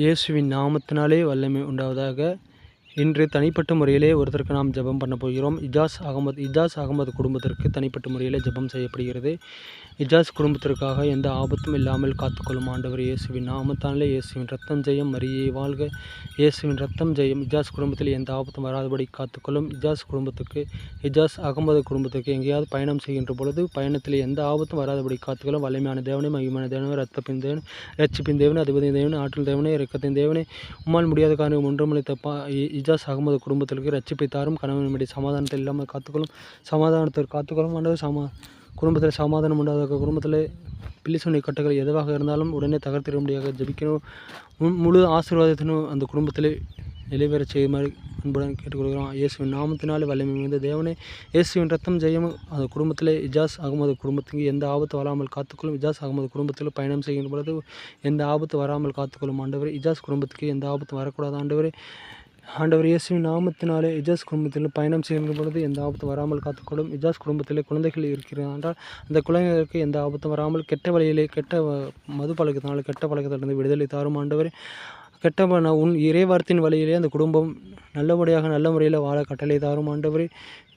இயேசுவின் நாமத்தினாலே வல்லமை உண்டாவதாக இன்று தனிப்பட்ட முறையிலே ஒருத்தருக்கு நாம் ஜெபம் பண்ண போகிறோம். இஜாஸ் அகமது இஜாஸ் அகமது குடும்பத்திற்கு தனிப்பட்ட முறையிலே ஜெபம் செய்யப்படுகிறது. இஜாஸ் குடும்பத்திற்காக எந்த ஆபத்தும் இல்லாமல் காத்துக்கொள்ளும் ஆண்டவர் இயேசுவின் நாமத்தாலே இயேசுவின் ரத்தம் ஜெயம் மரியை வாழ்க. இயேசுவின் ரத்தம் ஜெயம். இஜாஸ் குடும்பத்தில் எந்த ஆபத்தும் வராதபடி காத்துக்கொள்ளும். இஜாஸ் குடும்பத்துக்கு இஜாஸ் அகமது குடும்பத்துக்கு எங்கேயாவது பயணம் செய்கின்ற பொழுது பயணத்தில் எந்த ஆபத்தும் வராதபடி காத்துக்கொள்ளும். வலிமையான தேவனே மகிமான தேவனே ரத்தப்பின் தேவன் ரட்சிப்பின் தேவனே அதிபதி தேவனே ஆற்றல் தேவனே இரக்கத்தின் தேவனே. உம்மால் முடியாத காரணம் ஒன்றுமலை தப்பா. இ- இஜாஸ் அகமது குடும்பத்திற்கு ரட்சிப்பை தாரும். கணவனுடைய சமாதானத்தை இல்லாமல் காத்துக்கொள்ளும். சமாதானத்தை காத்துக்கொள்ளும் ஆண்டவர் சமா குடும்பத்தில் சமாதானம் உண்டாத குடும்பத்தில் பிள்ளிசுனை கட்டுகள் எதுவாக இருந்தாலும் உடனே தகர்த்திடும்படியாக ஜெபிக்கணும் மு- முழு ஆசீர்வாதத்தினும் அந்த குடும்பத்தில் நிலைபெறச் செய்யுமாறு அன்புடன் கேட்டுக்கொள்கிறோம். இயேசுவின் நாமத்தினாலே வல்லமை மிகுந்த தேவனே இயேசுவின் ரத்தம் ஜெயம். அந்த குடும்பத்தில் இஜாஸ் அகமது குடும்பத்துக்கு எந்த ஆபத்து வராமல் காத்துக்கொள்ளும். இஜாஸ் அகமது குடும்பத்தில் பயணம் செய்கின்ற பொழுது எந்த ஆபத்து வராமல் காத்துக்கொள்ளும் ஆண்டவர். இஜாஸ் குடும்பத்துக்கு எந்த ஆபத்து வரக்கூடாது ஆண்டவரே. ஆண்டவர் இயேசுவின் நாமத்தினாலே இஜாஸ் குடும்பத்தில் பயணம் செய்கின்ற பொழுது எந்த ஆபத்து வராமல் காத்துக்கொள்ளும். இஜாஸ் குடும்பத்தில் குழந்தைகள் இருக்கிறார் என்றால் அந்த குழந்தைகளுக்கு எந்த ஆபத்தும் வராமல் கெட்ட வழியிலே கெட்ட மது பழக்கத்தினால கெட்ட பழக்கத்திலிருந்து விடுதலை தாரும் ஆண்டவர். கெட்ட உன் இறைவார்த்தின் வழியிலே அந்த குடும்பம் நல்லபடியாக நல்ல முறையில் வாழ கட்டளை தாரும் ஆண்டவரே.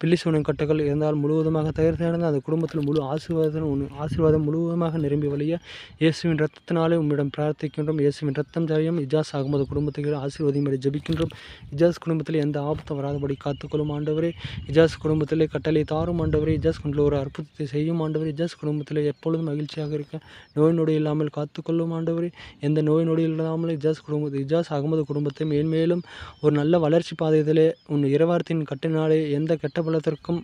பில்லி சூனின் கட்டுகள் இருந்தால் முழுவதுமாக தயாரித்திருந்த அந்த குடும்பத்தில் முழு ஆசீர்வாதம் ஒன்று ஆசீர்வாதம் முழுவதுமாக நிரம்பி வழிய. இயேசுவின் ரத்தத்தினாலே உம்மிடம் பிரார்த்திக்கின்றோம். இயேசுவின் ரத்தம் ஜெயம். இஜாஸ் அகமது குடும்பத்துக்கு ஆசீர்வதியும்படி ஜபிக்கின்றோம். இஜாஸ் குடும்பத்தில் எந்த ஆபத்தும் வராதபடி காத்துக்கொள்ளும் ஆண்டவரே. இஜாஸ் குடும்பத்திலே கட்டளை தாரும் ஆண்டவரே. இஜாஸ் குண்டில் ஒரு அற்புதத்தை செய்யும் ஆண்டவரே. இஜாஸ் குடும்பத்தில் எப்பொழுதும் மகிழ்ச்சியாக இருக்க. நோய் நொடி இல்லாமல் காத்துக்கொள்ளும் ஆண்டவரே. எந்த நோய் நொடி இல்லாமல் இஜாஸ் குடும்பத்தை இஜாஸ் அகமது குடும்பத்தை மேன்மேலும் ஒரு நல்ல வளர்ச்சி பாதையிலே உன் இரவார்த்தின் கட்டினாலே எந்த கெட்ட பலத்திற்கும்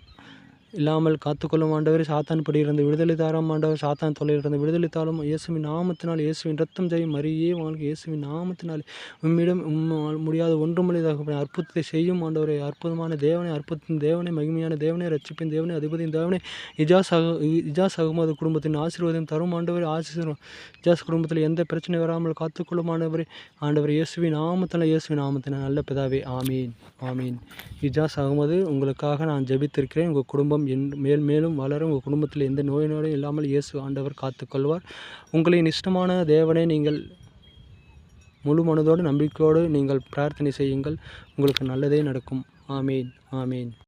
இல்லாமல் காத்துக்கொள்ளும் ஆண்டவர் சாத்தான் படியிலிருந்து விடுதலை தாரம் ஆண்டவர் சாத்தான் தொல்லையிலிருந்து விடுதலை தாரும். இயேசுவின் நாமத்தினால் இயேசுவின் ரத்தம் ஜெயம் மரியே வாழ்க இயேசுவின் நாமத்தினால். உம்மிடம் உம்மால் முடியாத ஒன்றுமில்லைதாக அற்புதத்தை செய்யும் ஆண்டவரை அற்புதமான தேவனே அற்புதத்தின் தேவனே மகிமையான தேவனை ரட்சிப்பின் தேவனே அதிபதியின் தேவனே இஜாஸ் அக இஜாஸ் அகமது குடும்பத்தின் ஆசீர்வாதம் தரும் ஆண்டவர் ஆசீர்வாதம் இஜாஸ் குடும்பத்தில் எந்த பிரச்சனை வராமல் காத்துக்கொள்ளும் ஆண்டவர் ஆண்டவர் இயேசுவின் நாமத்தில் இயேசுவின் நாமத்தினால் நல்ல பிதாவே ஆமீன் ஆமீன். இஜாஸ் அகமது உங்களுக்காக நான் ஜெபித்திருக்கிறேன். உங்கள் குடும்பம் என் மேல் மேலும் வளரும் உங்கள் குடும்பத்தில் எந்த நோய் நோயும் இல்லாமல் இயேசு ஆண்டவர் காத்துக்கொள்வார். உங்களின் இஷ்டமான தேவனை நீங்கள் முழு மனதோடு நம்பிக்கையோடு நீங்கள் பிரார்த்தனை செய்யுங்கள். உங்களுக்கு நல்லதே நடக்கும். ஆமீன். ஆமீன்.